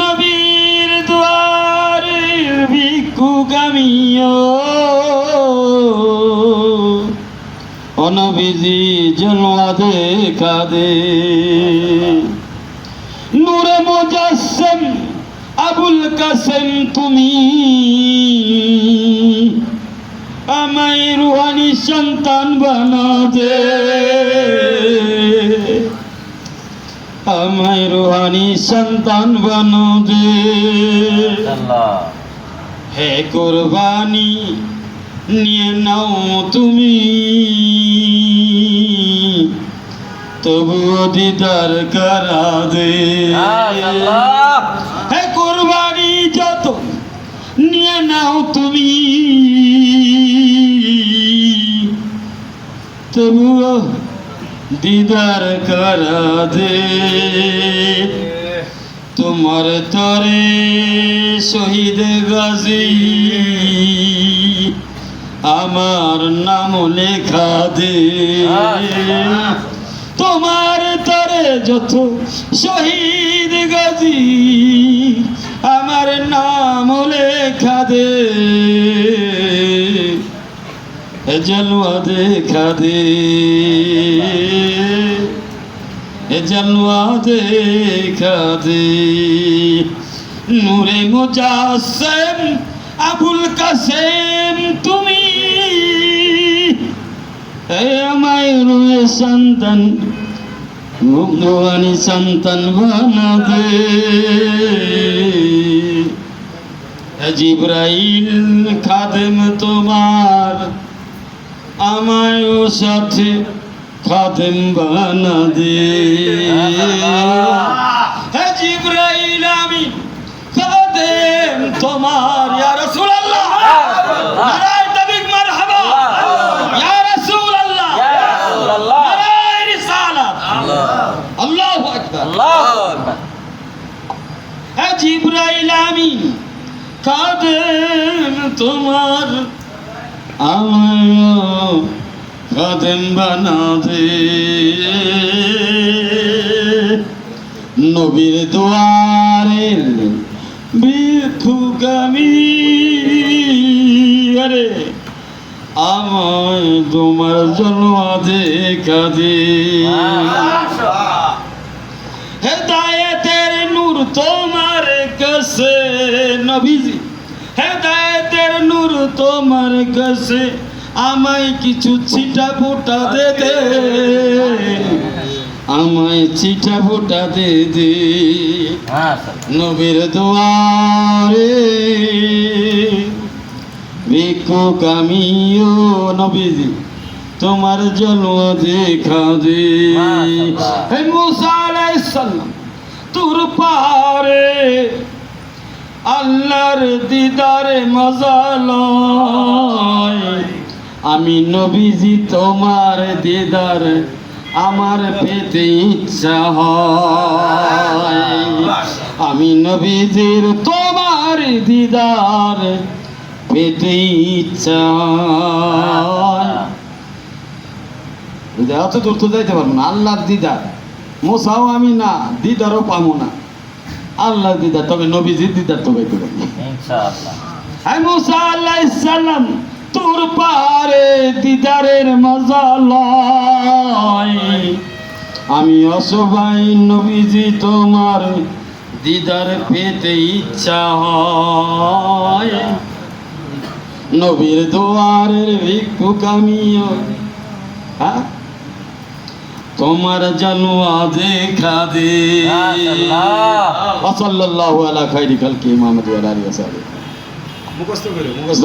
নবীর দুয়ারে ভিক্ষুকামিও অনবিজি জন্মা দেখা দে নূরে মুজাসসিম, আবুল কাসেম তুমি। আমায় রুহানি সন্তান বানা দে আমায় রুহানি সন্তান বানো দে হে কোরবানি নিয়ে নাও তুমি। তবুও দিদার করা দে হে কোরবানি যত নিয়ে নাও তুমি। তবুও দিদার করা দে। তোমার তরে শহীদ গাজী। আমার নাম লেখা দে। তোমার তরে যত শহীদ গাজী, আমার নাম লেখা দে। জলুয়া দেখা দে এ জলুয়া দেখা দে নূরে মুজাসেম, আবুল কাসেম, তুমি আমায় রুয়ে সন্তান ভগবানী সন্তান বানা দে। হে জিব্রাইল খাদেম তোমার আমায়ও সাথে খাদেম বানা দে জিব্রাইল আমি খাদেম তোমার ইয়া রাসূলুল্লাহ। নারায়ে তাবিক মারহাবা। ইয়া রাসূলুল্লাহ। ইয়া রাসূলুল্লাহ। নারায়ে রিসালাত। আল্লাহ। আকবার। আল্লাহু আকবার জিব্রাইল আমি খাদেম তোমার। আমায় খাদেম বানা দে নবীর দুয়ারে ভিক্ষুকামি আরে আমায় তোমার জন্ম দেখা দে হেদায়েতের নূর তোমার কাছে। নবীজি হেদায়েতের নূর তোমার কাছে আমায় কিছু ছিটা ফোটা দে দে। আমায় ছিটা ফোটা দে দে। নবীর দুয়ারে ভিক্ষুক আমিও নবীজি তোমার জন্ম দেখা দে। মাশাআল্লাহ। হে মুসা আলাইহিস সালাম তোর পারে আল্লাহর দিদারে মজালয়। আমি নবীজি তোমার দিদার, আমার পেতে ইচ্ছা হয়। আমি নবীজির তোমার দিদার, পেতে ইচ্ছা এত দূর তো যাইতে পারব না। আল্লাহর দিদার। মোসাও আমি না, দিদারও পাবো না। আল্লাহর দিদার তবে নবীজির দিদার তো পাইতে পারব ইনশাআল্লাহ। হ্যাঁ মুসা তোর পারে দিদারের মজা লয়। আমি অসবাই নবীজি তোমার দিদার পেতে ইচ্ছা হয়। নবীর দুয়ারের ভিক্ষুক আমিও হ্যাঁ? তোমার জানুয়া দেখা দে। ওসল্লাল্লাহু আলা খাইরি খালকি মুহাম্মদ ওয়া আলিহি ওয়া সাহবিহি মুখস্থ করে মুখস্থ